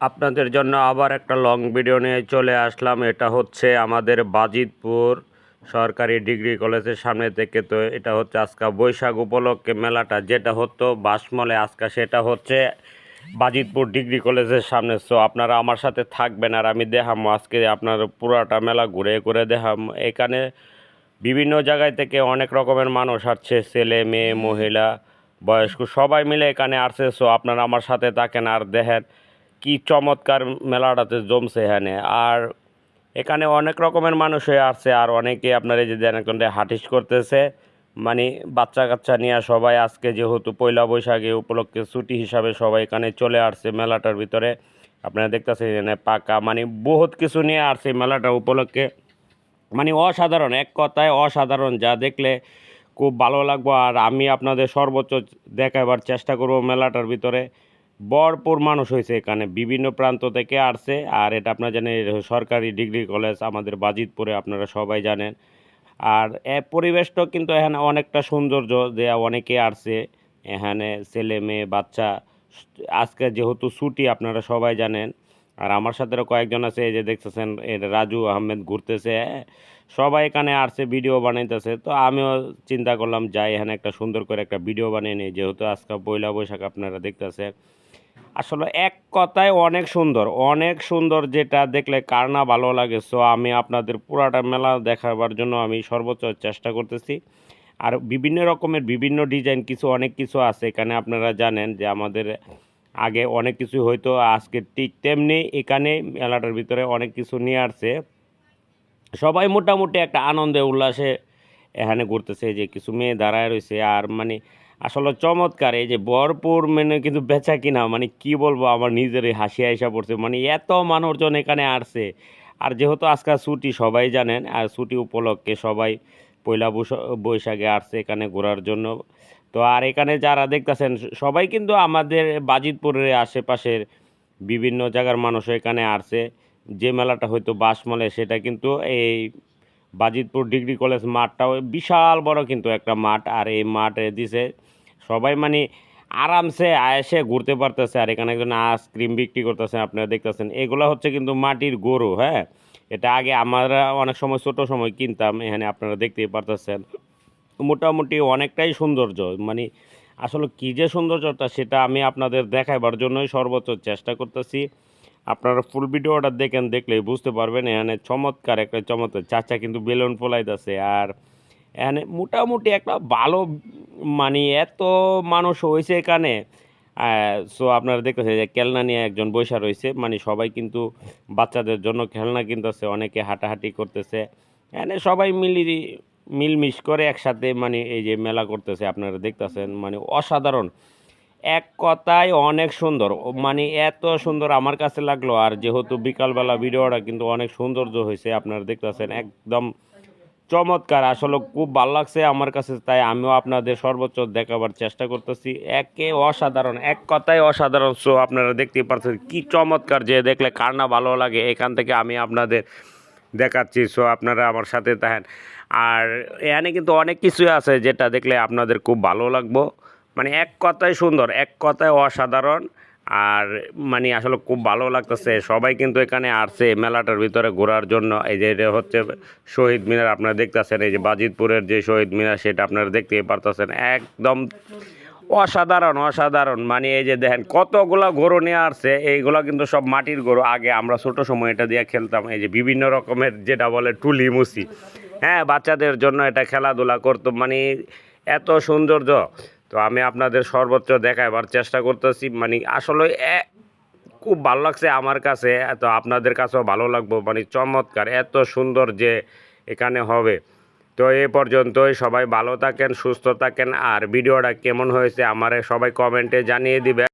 আপনাদের জন্য আবার একটা লং ভিডিও নিয়ে চলে আসলাম। এটা হচ্ছে আমাদের বাজিতপুর সরকারি ডিগ্রি কলেজের সামনে থেকে। তো এটা হচ্ছে আজকে বৈশাখ উপলক্ষে মেলাটা। যেটা হতো বাসমলে, আজকে সেটা হচ্ছে বাজিতপুর ডিগ্রি কলেজের সামনে। সো আপনারা আমার সাথে থাকবেন আর আমি দেখাম আজকে আপনার পুরাটা মেলা ঘুরে ঘুরে দেখাম। এখানে বিভিন্ন জায়গায় থেকে অনেক রকমের মানুষ আসছে, ছেলে, মেয়ে, মহিলা, বয়স্ক, সবাই মিলে এখানে আসছে। সো আপনারা আমার সাথে থাকেন আর দেখেন কি চমৎকার মেলাটাতে জমছে এখানে। আর এখানে অনেক রকমের মানুষ হয়ে আসছে, আর অনেকে আপনার এই যে দেন হাটিস করতেছে মানে বাচ্চা কাচ্চা নিয়ে সবাই আজকে যেহেতু পয়লা বৈশাখে উপলক্ষে ছুটি হিসাবে সবাই এখানে চলে আসছে মেলাটার ভিতরে। আপনারা দেখতেছেন এখানে পাকা মানে বহুত কিছু নিয়ে আসছে মেলাটা উপলক্ষে। মানে অসাধারণ, এক কথায় অসাধারণ, যা দেখলে খুব ভালো লাগবো। আর আমি আপনাদের সর্বোচ্চ দেখাবার চেষ্টা করব মেলাটার ভিতরে। ভরপুর মানুষ হয়েছে এখানে। বিভিন্ন প্রান্ত থেকে আসছে, আর এটা আপনারা জানেন সরকারি ডিগ্রি কলেজ আমাদের বাজিতপুরে, আপনারা সবাই জানেন। আর এ পরিবেশটা কিন্তু এখানে অনেকটা সৌন্দর্য যে অনেকে আসছে। এখানে ছেলে মেয়ে, বাচ্চা, আজকে যেহেতু ছুটি, আপনারা সবাই জানেন। আর আমার সাথে কয়েকজন আছে, এই যে দেখতেছেন রাজু আহমেদ ঘুরতেছে। সবাই এখানে আসছে, ভিডিও বানাইতেছে। তো আমিও চিন্তা করলাম, যাই এখানে একটা সুন্দর করে একটা ভিডিও বানিয়ে নিই, যেহেতু আজকে পয়লা বৈশাখ আপনারা দেখতেছেন। আসলে এক কথায় অনেক সুন্দর অনেক সুন্দর যেটা দেখলে কার না ভালো লাগে। সো আমি আপনাদের পুরাটা মেলা দেখাবার জন্য আমি সর্বোচ্চ চেষ্টা করতেছি। আর বিভিন্ন রকমের বিভিন্ন ডিজাইন কিছু, অনেক কিছু আছে। এখানে আপনারা জানেন যে আমাদের আগে অনেক কিছু হয়তো আজকে ঠিক তেমনি এখানে মেলাটার ভিতরে অনেক কিছু নিয়ে আসছে। সবাই মোটামুটি একটা আনন্দে, উল্লাসে এখানে ঘুরতেছে যে কিছু মেয়ে দাঁড়ায় রয়েছে। আর মানে আসলে চমৎকার, এই যে ভরপুর মানে কিন্তু বেচা কিনা মানে কি বলব, আমার নিজেরই হাসি আইসা পড়ছে। মানে এত মানুষজন এখানে আসছে। আর যেহেতু আজকাল ছুটি, সবাই জানেন, আর ছুটি উপলক্ষে সবাই পয়লা বৈশা- বৈশাখে আসছে এখানে ঘোরার জন্য। তো আর এখানে যারা দেখতেছেন, সবাই কিন্তু আমাদের বাজিতপুরের আশেপাশের বিভিন্ন জায়গার মানুষ এখানে আসছে। যে মেলাটা হয়তো বাসমলে সেটা কিন্তু এই বাজিতপুর ডিগ্রি কলেজ মাঠটাও বিশাল বড় কিন্তু একটা মাঠ, আর এই মাঠে দিছে সবাই মানে আরামসে আয়েসে ঘুরতে পারতেছে আর এখানে একজন আইসক্রিম বিক্রি করতেছে, আপনারা দেখতেছেন। এগুলো হচ্ছে কিন্তু মাটির গরু হ্যাঁ? এটা আগে আমরা অনেক সময় ছোট সময় কিনতাম, এখানে আপনারা দেখতেই পারতেছেন। মোটামুটি অনেকটাই সৌন্দর্য মানে আসলে কী যে সৌন্দর্যটা সেটা আমি আপনাদের দেখাবার জন্যই সর্বোচ্চ চেষ্টা করতেছি। আপনারা ফুল ভিডিওটা দেখেন, দেখলেই বুঝতে পারবেন। এখানে চমৎকার একটা, চমৎকার, চাচা কিন্তু বেলুন ফোলাইতেছে আর মোটামুটি একটা ভালো মানে এত মানুষ হয়েছে এখানে সো আপনারা দেখতেছেন যে খেলনা নিয়ে একজন বৈশা রয়েছে মানে সবাই কিন্তু বাচ্চাদের জন্য খেলনা কিনতেছে, অনেকে হাঁটাহাঁটি করতেছে এখানে সবাই মিলি, মিলমিশ করে একসাথে মানে এই যে মেলা করতেছে, আপনারা দেখতেছেন মানে অসাধারণ। এক কথায় অনেক সুন্দর মানে এত সুন্দর আমার কাছে লাগল, আর যেহেতু বিকালবেলা ভিডিওটা কিন্তু অনেক সৌন্দর্য হয়েছে, আপনারা দেখতেছেন, একদম চমৎকার। আসলে খুব ভালো লাগছে আমার কাছে, তাই আমিও আপনাদের সর্বোচ্চ দেখাবার চেষ্টা করতেছি। একে অসাধারণ, এক কথায় অসাধারণ সো আপনারা দেখতেই পাচ্ছেন কি চমৎকার যে দেখলে কার না ভালো লাগে, এখান থেকে আমি আপনাদের দেখাচ্ছি। সো আপনারা আমার সাথে থাকেন। আর এখানে কিন্তু অনেক কিছুই আছে যেটা দেখলে আপনাদের খুব ভালো লাগবো। মানে এক কথায় সুন্দর, এক কথায় অসাধারণ। আর মানে আসলে খুব ভালো লাগতেছে। সবাই কিন্তু এখানে আসছে মেলাটার ভিতরে ঘোরার জন্য। এই যে এটা হচ্ছে শহীদ মিনার, আপনারা দেখতেছেন, এই যে বাজিতপুরের যে শহীদ মিনার, সেটা আপনারা দেখতেই পারতেছেন। একদম অসাধারণ অসাধারণ। মানে এই যে দেখেন, কতগুলা গরু নিয়ে আসছে, এইগুলা কিন্তু সব মাটির গরু। আগে আমরা ছোট সময় এটা দিয়ে খেলতাম, এই যে বিভিন্ন রকমের যেটা বলে টুলি মুসি। হ্যাঁ বাচ্চাদের জন্য এটা খেলাধুলা করতো। মানে এত সৌন্দর্য। তো আমি আপনাদের সর্বোচ্চ দেখাবার চেষ্টা করতেছি। মানে আসলে খুব ভালো লাগছে আমার কাছে, তো আপনাদের কাছেও ভালো লাগবো। মানে চমৎকার, এত সুন্দর যে এখানে হবে। তো এ পর্যন্তই, সবাই ভালো থাকেন, সুস্থ থাকেন, আর ভিডিওটা কেমন হয়েছে আমারে সবাই কমেন্টে জানিয়ে দিবে।